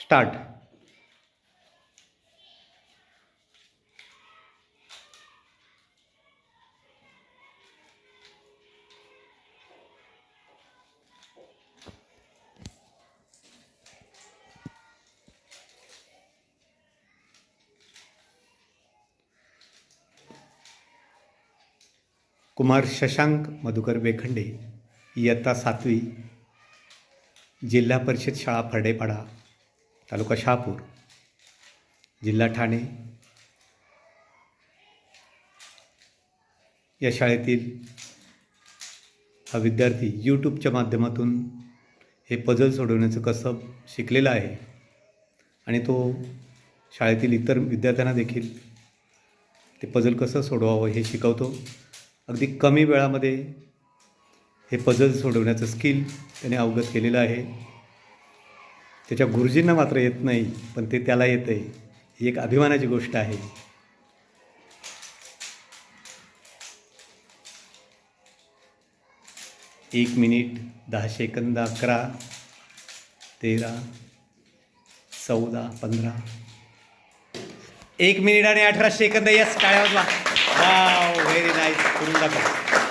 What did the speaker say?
Start. Kumar Shashank Madhukar Wekhande इयत्ता सातवी जिल्हा परिषद शाळा फर्डेपाडा. तालुका शहापूर जिल्हा ठाणे. या शाळेतील हा विद्यार्थी यूट्यूबच्या माध्यमातून हे पझल सोडवण्याचं कसब शिकलेला आहे आणि तो शाळेतील इतर विद्यार्थ्यांना देखील ते पझल कसं सोडवावं हे शिकवतो. अगदी कमी वेळामध्ये हे पझल सोडवण्याचं स्किल त्याने अवगत केलेलं आहे. त्याच्या गुरुजींना मात्र येत नाही पण ते त्याला येतं आहे ही एक अभिमानाची गोष्ट आहे. एक मिनिट दहा सेकंद अकरा तेरा चौदा पंधरा. एक मिनिट आणि अठरा सेकंद येस टाळ्या वाजवा. व्हेरी नाईस करून दाखवा